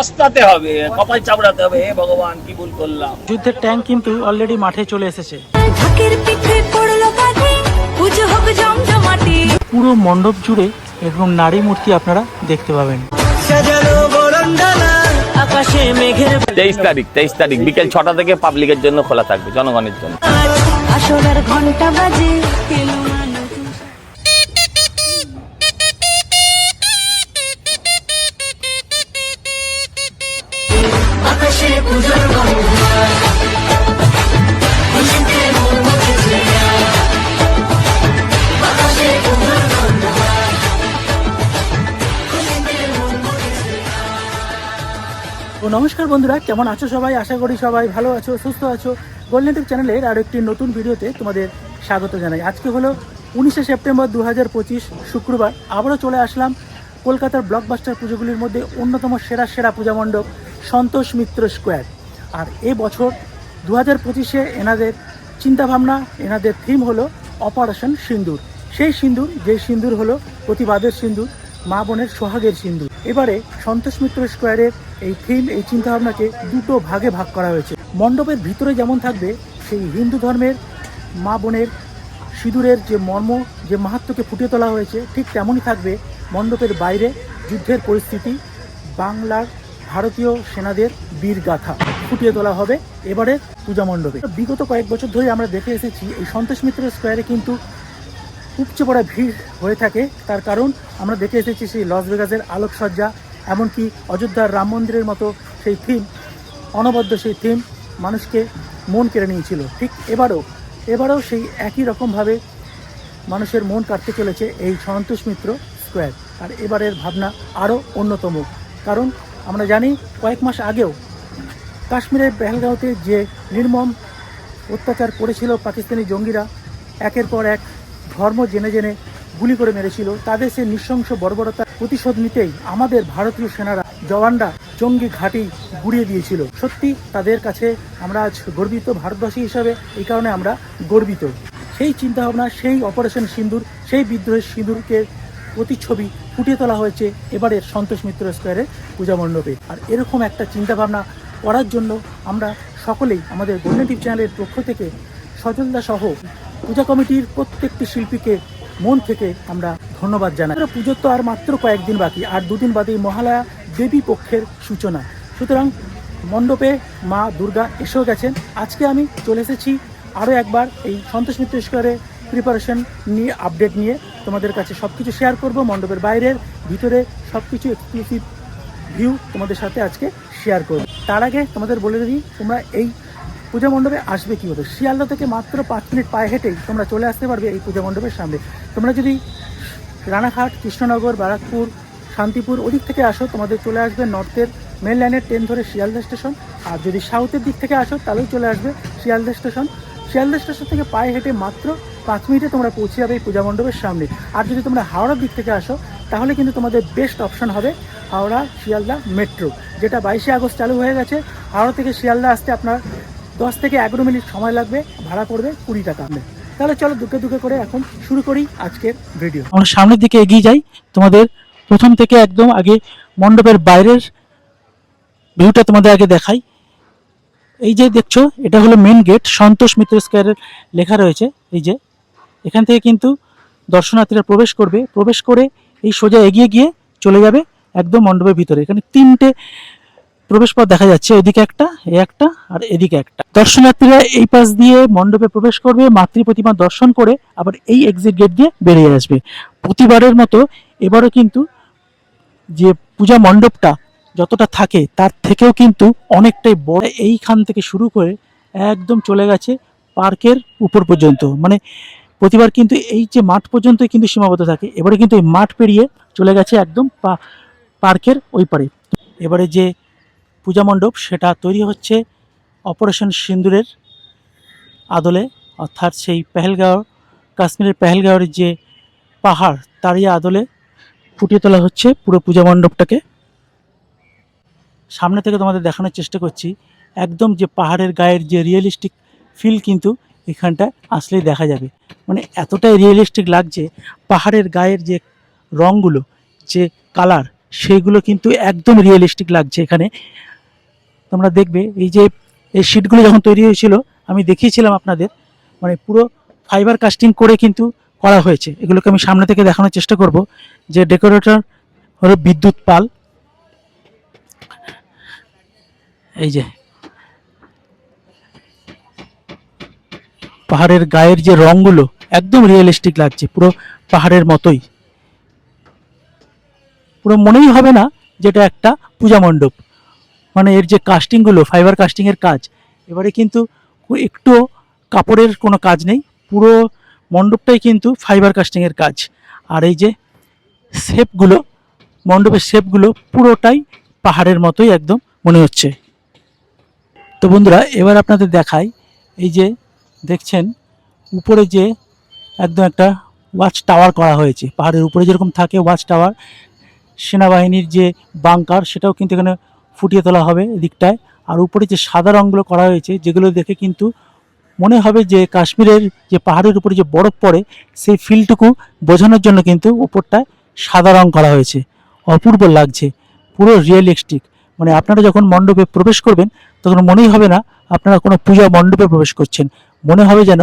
পস্তাতে হবে কপাল চাপড়াতে হবে। হে ভগবান কি ভুল করলাম। যুদ্ধের ট্যাঙ্ক কিন্তু অলরেডি মাঠে চলে এসেছে। ঢাকের পিঠে পড়ল কাঠে পুজো হোক জমজমাটি। পুরো মণ্ডপ জুড়ে এরকম নারী মূর্তি আপনারা দেখতে পাবেন। তেইশ তারিখ তেইশ তারিখ বিকেল ছটা থেকে পাবলিকের জন্য খোলা থাকবে জনগণের জন্য। আসরের ঘণ্টা বাজে। নমস্কার বন্ধুরা, কেমন আছো সবাই? আশা করি সবাই ভালো আছো, সুস্থ আছো। গোল্ডেন টিপ চ্যানেলের আরও একটি নতুন ভিডিওতে তোমাদের স্বাগত জানাই। আজকে হলো উনিশে সেপ্টেম্বর দু হাজার পঁচিশ শুক্রবার। আবারও চলে আসলাম কলকাতার ব্লকবাস্টার পুজোগুলির মধ্যে অন্যতম সেরা সেরা পূজা মণ্ডপ সন্তোষ মিত্র স্কোয়ার। আর এ বছর দু হাজার পঁচিশে এনাদের চিন্তাভাবনা, এনাদের থিম হলো অপারেশন সিন্দুর। সেই সিন্দুর, যে সিন্দুর হলো প্রতিবাদের সিন্দুর, মা বোনের সোহাগের সিন্ধু এবারে সন্তোষ মিত্র স্কোয়ারের এই থিম, এই চিন্তাভাবনাকে দুটো ভাগে ভাগ করা হয়েছে। মণ্ডপের ভিতরে যেমন থাকবে, সেই হিন্দু ধর্মের মা বোনের সিঁদুরের যে মর্ম, যে মাহাত্মকে ফুটিয়ে তোলা হয়েছে, ঠিক তেমনই থাকবে মণ্ডপের বাইরে যুদ্ধের পরিস্থিতি, বাংলার ভারতীয় সেনাদের বীর গাথা ফুটিয়ে তোলা হবে এবারে পূজা মণ্ডপে। বিগত কয়েক বছর ধরে আমরা দেখে এসেছি, এই সন্তোষ মিত্র স্কোয়ারে কিন্তু উপচে পড়া ভিড় হয়ে থাকে। তার কারণ আমরা দেখে এসেছি সেই লস ভেগাসের আলোকসজ্জা, এমনকি অযোধ্যার রাম মন্দিরের মতো সেই থিম অনবদ্য সেই থিম মানুষকে মন কেড়ে নিয়েছিল। ঠিক এবারও এবারও সেই একই রকমভাবে মানুষের মন কাটতে চলেছে এই সন্তোষ মিত্র স্কোয়ার। আর এবারের ভাবনা আরও অন্যতম, কারণ আমরা জানি কয়েক মাস আগেও কাশ্মীরের পেহেলগাঁওতে যে নির্মম অত্যাচার করেছিল পাকিস্তানি জঙ্গিরা, একের পর এক ধর্ম জেনে জেনে গুলি করে মেরেছিল, তাদের সে নৃশংস বর্বরতার প্রতিশোধ নিতেই আমাদের ভারতীয় সেনারা জওয়ানরা জঙ্গি ঘাঁটি গুড়িয়ে দিয়েছিল। সত্যি তাদের কাছে আমরা আজ গর্বিত ভারতবাসী হিসাবে এই কারণে আমরা গর্বিত। সেই চিন্তাভাবনা, সেই অপারেশন সিন্দুর, সেই বিদ্রোহের সিঁদুরকে প্রতিচ্ছবি ফুটিয়ে তোলা হয়েছে এবারের সন্তোষ মিত্র স্কোয়ারের পূজা মণ্ডপে। আর এরকম একটা চিন্তাভাবনা করার জন্য আমরা সকলেই আমাদের গোল্ডেন চ্যানেলের পক্ষ থেকে সজলদা সহ পূজা কমিটির প্রত্যেকটি শিল্পীকে মন থেকে আমরা ধন্যবাদ জানাই। পুজোর তো আর মাত্র কয়েকদিন বাকি, আর দুদিন বাদেই মহালয়া দেবী পক্ষের সূচনা। সুতরাং মণ্ডপে মা দুর্গা এসেও গেছেন। আজকে আমি চলে এসেছি আরও একবার এই সন্তোষ মিত্র স্কোয়ারে প্রিপারেশন নিয়ে আপডেট নিয়ে তোমাদের কাছে সব কিছু শেয়ার করব, মণ্ডপের বাইরের, ভিতরে সব কিছু এক্সক্লুসিভ ভিউ তোমাদের সাথে আজকে শেয়ার করব। তার আগে তোমাদের বলে দিই, তোমরা এই পূজা মণ্ডপে আসবে কীভাবে? শিয়ালদা থেকে মাত্র পাঁচ মিনিট পায়ে হেঁটেই তোমরা চলে আসতে পারবে এই পূজা মণ্ডপের সামনে। তোমরা যদি রানাঘাট, কৃষ্ণনগর বারাকপুর শান্তিপুর ওদিক থেকে আসো, তোমাদের চলে আসবে নর্থের মেন লাইনের ট্রেন ধরে শিয়ালদা স্টেশন আর যদি সাউথের দিক থেকে আসো, তাহলেও চলে আসবে শিয়ালদা স্টেশন শিয়ালদা স্টেশন থেকে পায়ে হেঁটে মাত্র পাঁচ মিনিটে তোমরা পৌঁছে যাবে এই পূজা মণ্ডপের সামনে। আর যদি তোমরা হাওড়ার দিক থেকে আসো, তাহলে কিন্তু তোমাদের বেস্ট অপশন হবে হাওড়া শিয়ালদা মেট্রো যেটা বাইশে আগস্ট চালু হয়ে গেছে। হাওড়া থেকে শিয়ালদা আসতে আপনার দশ থেকে এগারো মিনিট সময় লাগবে, ভাড়া পড়বে কুড়ি টাকা। তাহলে চলো দুঃখে দুঃখে করে এখন শুরু করি আজকের ভিডিও আমরা সামনের দিকে এগিয়ে যাই। তোমাদের প্রথম থেকে একদম আগে মণ্ডপের বাইরের ভিউটা তোমাদের আগে দেখাই। এই যে দেখছ, এটা হলো মেন গেট সন্তোষ মিত্র স্কোয়ারের লেখা রয়েছে। এই যে এখান থেকে কিন্তু দর্শনার্থীরা প্রবেশ করবে। প্রবেশ করে এই সোজা এগিয়ে গিয়ে চলে যাবে একদম মণ্ডপের ভিতরে। এখানে তিনটে প্রবেশ পথ দেখা যাচ্ছে, এদিকে একটা, এ একটা আর এদিকে একটা। দর্শনার্থীরা এই পাশ দিয়ে মণ্ডপে প্রবেশ করবে মাতৃ প্রতিমা দর্শন করে আবার এই এক্সিট গেট দিয়ে বেরিয়ে আসবে। প্রতিবারের মতো এবারও কিন্তু যে পূজা মণ্ডপটা যতটা থাকে তার থেকেও কিন্তু অনেকটাই বড়। এইখান থেকে শুরু করে একদম চলে গেছে পার্কের উপর পর্যন্ত। মানে প্রতিবার কিন্তু এই যে মাঠ পর্যন্তই কিন্তু সীমাবদ্ধ থাকে। এবারে কিন্তু এই মাঠ পেরিয়ে চলে গেছে একদম পার্কের ওই পারে। এবারে যে পূজা মণ্ডপ, সেটা তৈরি হচ্ছে অপারেশন সিন্দুরের আদলে। অর্থাৎ সেই পেহেলগাঁও, কাশ্মীরের পেহেলগাঁওয়ের যে পাহাড়, তারই আদলে ফুটিয়ে তোলা হচ্ছে পুরো পূজা মণ্ডপটাকে। সামনে থেকে তোমাদের দেখানোর চেষ্টা করছি, একদম যে পাহাড়ের গায়ের যে রিয়েলিস্টিক ফিল কিন্তু এখানটা আসলেই দেখা যাবে। মানে এতটাই রিয়েলিস্টিক লাগছে, পাহাড়ের গায়ের যে রঙগুলো যে কালার সেইগুলো কিন্তু একদম রিয়েলিস্টিক লাগছে এখানে। তোমরা দেখবে, এই যে এই শিটগুলো যখন তৈরি হয়েছিল, আমি দেখিয়েছিলাম আপনাদের মানে পুরো ফাইবার কাস্টিং করে কিন্তু করা হয়েছে। এগুলোকে আমি সামনে থেকে দেখানোর চেষ্টা করব যে ডেকোরেটর হলো বিদ্যুৎ পাল। এই যে পাহাড়ের গায়ের যে রংগুলো একদম রিয়েলিস্টিক লাগছে, পুরো পাহাড়ের মতোই। পুরো মনেই হবে না যেটা একটা পূজা মণ্ডপ। মানে এর যে কাস্টিংগুলো ফাইবার কাস্টিংয়ের কাজ, এবারে কিন্তু একটু কাপড়ের কোনো কাজ নেই, পুরো মণ্ডপটাই কিন্তু ফাইবার কাস্টিংয়ের কাজ। আর এই যে শেপগুলো মণ্ডপের শেপগুলো পুরোটাই পাহাড়ের মতোই একদম মনে হচ্ছে। তো বন্ধুরা, এবার আপনাদের দেখাই এই যে দেখছেন, উপরে যে একদম একটা ওয়াচ টাওয়ার করা হয়েছে। পাহাড়ের উপরে যেরকম থাকে ওয়াচ টাওয়ার, সেনাবাহিনীর যে বাংকার সেটাও কিন্তু এখানে ফুটিয়ে তোলা হবে এদিকটায়। আর উপরে যে সাদা রঙগুলো করা হয়েছে, যেগুলো দেখে কিন্তু মনে হবে যে কাশ্মীরের যে পাহাড়ের উপরে যে বরফ পড়ে, সেই ফিলটুকু বোঝানোর জন্য কিন্তু উপরটায় সাদা রং করা হয়েছে। অপূর্ব লাগছে, পুরো রিয়েলিস্টিক মানে আপনারা যখন মণ্ডপে প্রবেশ করবেন, তখন মনেই হবে না, আপনারা কোনো পূজা মণ্ডপে প্রবেশ করছেন। মনে হবে যেন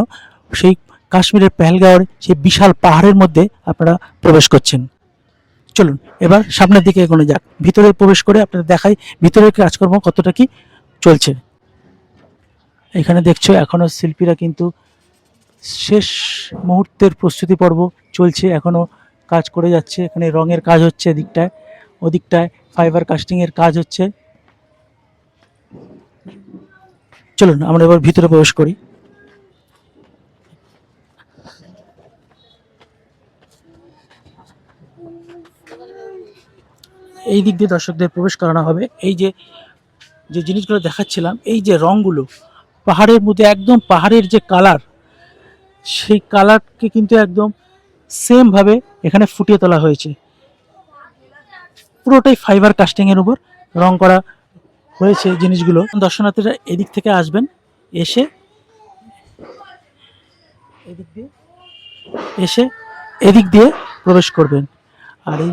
সেই কাশ্মীরের পেহেলগাঁওয়ের সেই বিশাল পাহাড়ের মধ্যে আপনারা প্রবেশ করছেন। চলুন, এবার সামনের দিকে এগোনো যাক। ভিতরে প্রবেশ করে আপনারা দেখাই ভিতরের কাজকর্ম কতটা কি চলছে। এখানে দেখছ এখনও শিল্পীরা কিন্তু শেষ মুহূর্তের প্রস্তুতি পর্ব চলছে, এখনও কাজ করে যাচ্ছে। এখানে রঙের কাজ হচ্ছে এদিকটায়, ওদিকটায় ফাইবার কাস্টিংয়ের কাজ হচ্ছে। চলুন, আমরা এবার ভিতরে প্রবেশ করি। এই দিক দিয়ে দর্শকদের প্রবেশ করানো হবে। এই যে যে জিনিসগুলো দেখাচ্ছিলাম, এই যে রঙগুলো পাহাড়ের মধ্যে একদম পাহাড়ের যে কালার, সেই কালারকে কিন্তু একদম সেমভাবে এখানে ফুটিয়ে তোলা হয়েছে। পুরোটাই ফাইবার কাস্টিংয়ের উপর রং করা হয়েছে জিনিসগুলো। দর্শনার্থীরা এদিক থেকে আসবেন, এসে, এদিক দিয়ে, এসে এদিক দিয়ে প্রবেশ করবেন। আর এই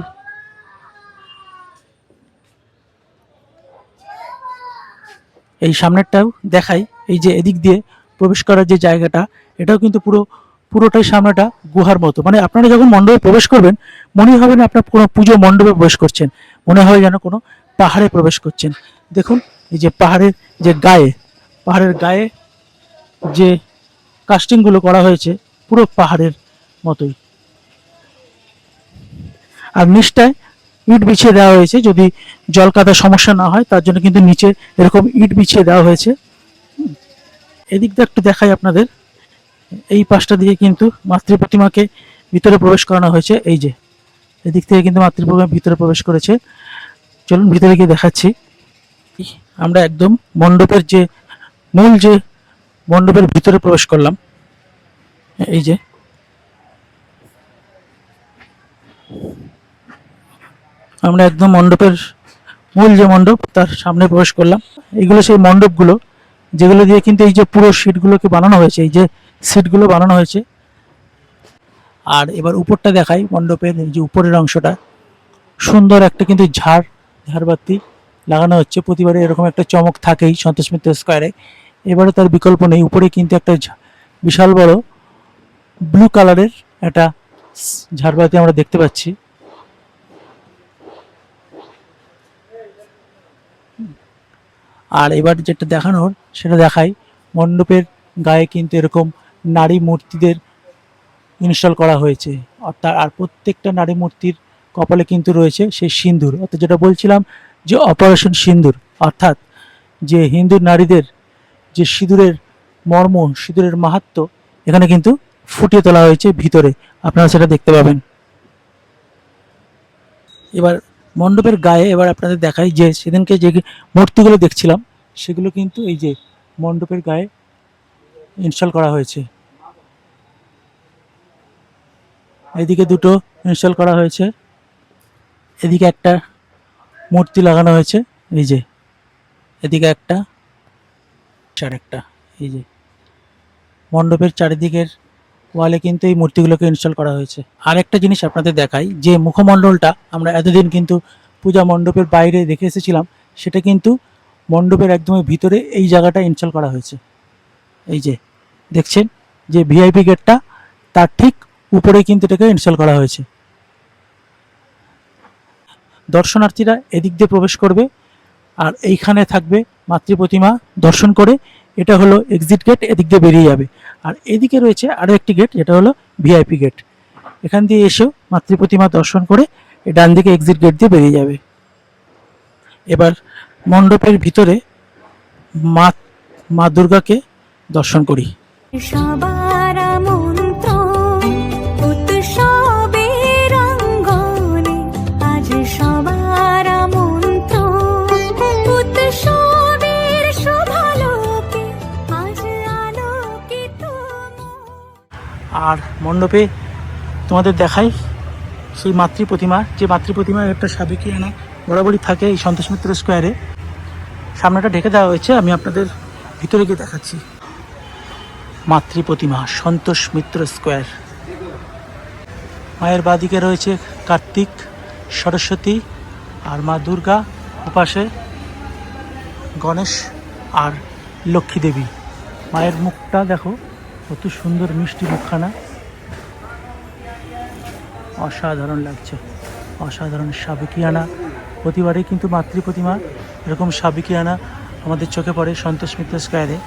এই সামনেরটাও দেখাই, এই যে এদিক দিয়ে প্রবেশ করার যে জায়গাটা, এটাও কিন্তু পুরো, পুরোটাই সামনেটা গুহার মতো। মানে আপনারা যখন মণ্ডপে প্রবেশ করবেন মনে হবে না আপনার কোনো পুজো মণ্ডপে প্রবেশ করছেন। মনে হয় যেন কোনো পাহাড়ে প্রবেশ করছেন। দেখুন, এই যে পাহাড়ের যে গায়ে, পাহাড়ের গায়ে যে কাস্টিংগুলো করা হয়েছে, পুরো পাহাড়ের মতোই। আর নিচটায় ইট বিছিয়ে দেওয়া হয়েছে। যদি জল কাদার সমস্যা না হয়, তার জন্য কিন্তু নিচে এরকম ইট বিছিয়ে দেওয়া হয়েছে। এদিক দিয়ে একটু দেখাই আপনাদের। এই পাশটা দিয়ে কিন্তু মাতৃ প্রতিমাকে ভিতরে প্রবেশ করানো হয়েছে। এই যে, এদিক থেকে কিন্তু মাতৃ প্রতিমা ভিতরে প্রবেশ করেছে। চলুন ভিতরে গিয়ে দেখাচ্ছি। আমরা একদম মণ্ডপের যে, মূল যে মণ্ডপের ভিতরে প্রবেশ করলাম। এই যে আমরা একদম মণ্ডপের মূল যে মণ্ডপ, তার সামনে প্রবেশ করলাম। এগুলো সেই মণ্ডপগুলো, যেগুলো দিয়ে কিন্তু এই যে পুরো সিটগুলোকে বানানো হয়েছে, এই যে সিটগুলো বানানো হয়েছে। আর এবার উপরটা দেখাই, মণ্ডপের যে উপরের অংশটা। সুন্দর একটা কিন্তু ঝাড়, ঝাড়বাতি লাগানো হচ্ছে। প্রতিবারে এরকম একটা চমক থাকেই সন্তোষ মিত্র স্কোয়ারে। এবারে তার বিকল্প নেই। উপরে কিন্তু একটা বিশাল বড় ব্লু কালারের একটা ঝাড়বাতি আমরা দেখতে পাচ্ছি। আর এবার যেটা দেখানোর, সেটা দেখাই। মণ্ডপের গায়ে কিন্তু এরকম নারী মূর্তিদের ইনস্টল করা হয়েছে। অর্থাৎ আর প্রত্যেকটা নারী মূর্তির কপালে কিন্তু রয়েছে সেই সিন্দুর। অর্থাৎ যেটা বলছিলাম যে অপারেশন সিন্দুর। অর্থাৎ যে হিন্দু নারীদের যে সিঁদুরের মর্ম, সিঁদুরের মাহাত্ম্য এখানে কিন্তু ফুটিয়ে তোলা হয়েছে ভিতরে। আপনারা সেটা দেখতে পাবেন। এবার মণ্ডপের গায়ে এবার আপনাদের দেখাই যে সেদিনকে যে মূর্তিগুলো দেখছিলাম, সেগুলো কিন্তু এই যে মণ্ডপের গায়ে ইনস্টল করা হয়েছে। এদিকে দুটো ইনস্টল করা হয়েছে। এদিকে একটা মূর্তি লাগানো হয়েছে, এই যে। এদিকে একটা চার একটা, এই যে। মণ্ডপের চারিদিকের ওয়ালে কিন্তু এই মূর্তিগুলোকে ইনস্টল করা হয়েছে। আর একটা জিনিস আপনাদের দেখাই, যে মুখমণ্ডলটা আমরা এতদিন কিন্তু পূজা মণ্ডপের বাইরে দেখে এসেছিলাম, সেটা কিন্তু মণ্ডপের একদমই ভিতরে এই জায়গাটা ইনস্টল করা হয়েছে। এই যে, দেখছেন? যে ভিআইপি গেটটা তার ঠিক উপরে কিন্তু এটাকে ইনস্টল করা হয়েছে। দর্শনার্থীরা এদিক দিয়ে প্রবেশ করবে। আর এইখানে থাকবে মাতৃ প্রতিমা দর্শন করে। এটা হলো এক্সিট গেট এদিক দিয়ে বেরিয়ে যাবে। আর এদিকে রয়েছে আরও একটি গেট যেটা হলো ভিআইপি গেট এখান দিয়ে এসেও মাতৃ প্রতিমা দর্শন করে ডান দিকে এক্সিট গেট দিয়ে বেরিয়ে যাবে। এবার মণ্ডপের ভিতরে মা মা দুর্গাকে দর্শন করি। সবার মণ্ডপে তোমাদের দেখাই সেই মাতৃ প্রতিমা। যে মাতৃ প্রতিমার একটা সাবেকি আনা বরাবরই থাকে এই সন্তোষ মিত্র স্কোয়ারে। সামনেটা ঢেকে দেওয়া হয়েছে, আমি আপনাদের ভিতরে গিয়ে দেখাচ্ছি। মাতৃ প্রতিমা, সন্তোষ মিত্র স্কোয়ার। মায়ের বাদিকে রয়েছে কার্তিক, সরস্বতী আর মা দুর্গা। ওপাশে গণেশ আর লক্ষ্মী দেবী। মায়ের মুখটা দেখো, কত সুন্দর মিষ্টি মুখখানা। অসাধারণ লাগছে। অসাধারণ সাবেকিয়ানা প্রতিবারে কিন্তু মাতৃ প্রতিমা এরকম সাবেকিয়ানা আমাদের চোখে পড়ে সন্তোষ মিত্র স্কোয়ারে।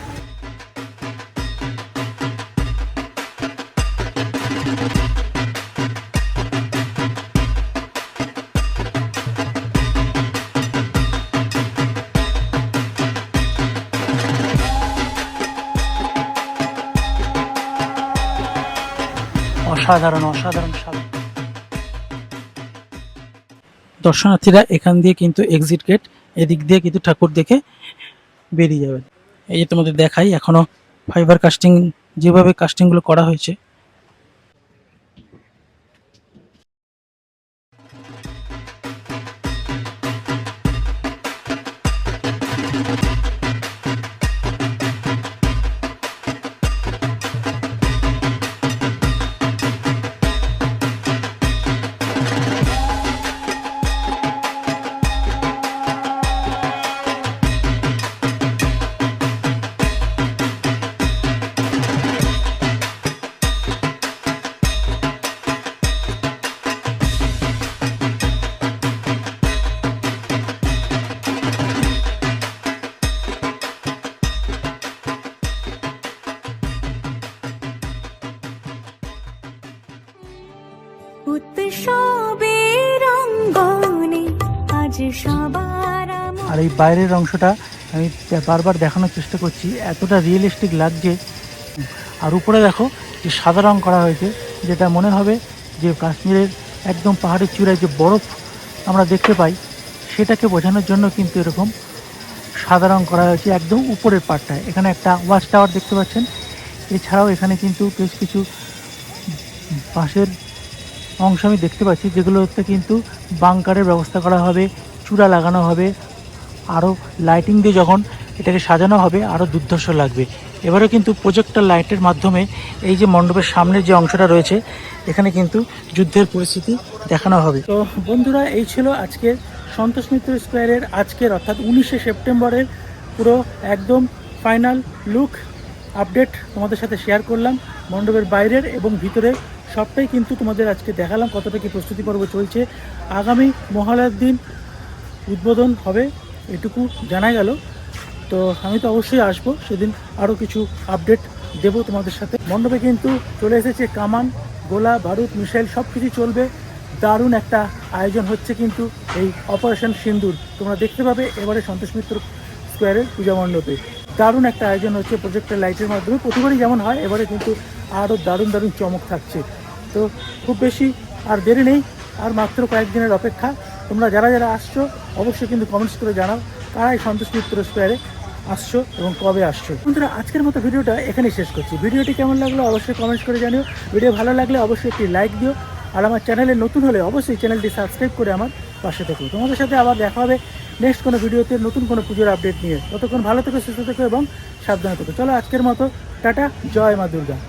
অসাধারণ অসাধারণ সাবেক দর্শনার্থীরা এখান দিয়ে কিন্তু এক্সিট গেট এদিক দিয়ে কিন্তু ঠাকুর দেখে বেরিয়ে যাবেন। এই যে তোমাদের দেখাই এখনও ফাইবার কাস্টিং যেভাবে কাস্টিংগুলো করা হয়েছে আর এই বাইরের অংশটা আমি বারবার দেখানোর চেষ্টা করছি, এতটা রিয়েলিস্টিক লাগছে। আর উপরে দেখো যে সাদা রং করা হয়েছে, যেটা মনে হবে যে কাশ্মীরের একদম পাহাড়ের চূড়ায় যে বরফ আমরা দেখতে পাই, সেটাকে বোঝানোর জন্য কিন্তু এরকম সাদা রং করা হয়েছে একদম উপরের পার্টটায় এখানে একটা ওয়াচ টাওয়ার দেখতে পাচ্ছেন। এছাড়াও এখানে কিন্তু বেশ কিছু বাঁশের অংশ আমি দেখতে পাচ্ছি, যেগুলোতে কিন্তু বাংকারের ব্যবস্থা করা হবে, চূড়া লাগানো হবে আরও লাইটিং দিয়ে যখন এটাকে সাজানো হবে আরও দুর্ধর্ষ লাগবে। এবারে কিন্তু প্রজেক্টর লাইটের মাধ্যমে এই যে মণ্ডপের সামনের যে অংশটা রয়েছে, এখানে কিন্তু যুদ্ধের পরিস্থিতি দেখানো হবে। তো বন্ধুরা, এই ছিল আজকের সন্তোষ মিত্র স্কোয়ারের আজকের, অর্থাৎ উনিশে সেপ্টেম্বরের পুরো একদম ফাইনাল লুক আপডেট তোমাদের সাথে শেয়ার করলাম মণ্ডপের বাইরের এবং ভিতরে সবটাই কিন্তু তোমাদের আজকে দেখালাম, কতটা কি প্রস্তুতি পর্ব চলছে। আগামী মহালয়ার দিন উদ্বোধন হবে এটুকু জানা গেল। তো আমি তো অবশ্যই আসব, সেদিন আরও কিছু আপডেট দেবো তোমাদের সাথে। মণ্ডপে কিন্তু চলে এসেছে কামান, গোলা, বারুদ, মিসাইল সব কিছু চলবে। দারুণ একটা আয়োজন হচ্ছে কিন্তু এই অপারেশন সিন্দুর। তোমরা দেখতে পাবে এবারে সন্তোষ মিত্র স্কোয়ারের পূজা মণ্ডপে। দারুণ একটা আয়োজন হচ্ছে প্রজেক্টের লাইটের মাধ্যমে। প্রতিবারই যেমন হয়, এবারে কিন্তু আরও দারুণ দারুণ চমক থাকছে। তো খুব বেশি আর দেরি নেই, আর মাত্র কয়েকদিনের অপেক্ষা। তোমরা যারা যারা আসছো, অবশ্যই কিন্তু কমেন্টস করে জানাও, কারা এই মিত্র স্কোয়ারে আসছো এবং কবে আসছো। বন্ধুরা, আজকের মতো ভিডিওটা এখানেই শেষ করছি। ভিডিওটি কেমন লাগল অবশ্যই কমেন্টস করে জানিও। ভিডিও ভালো লাগলে অবশ্যই একটি লাইক দিও। আর আমার চ্যানেলে নতুন হলে অবশ্যই চ্যানেলটি সাবস্ক্রাইব করে আমার পাশে থেকো। তোমাদের সাথে আবার দেখা হবে নেক্সট কোনো ভিডিওতে নতুন কোনো পুজোর আপডেট নিয়ে। ততক্ষণ ভালো থেকো, সুস্থ থেকো এবং সাবধানে থেকো। চলো আজকের মতো, টাটা, জয় মা দুর্গা।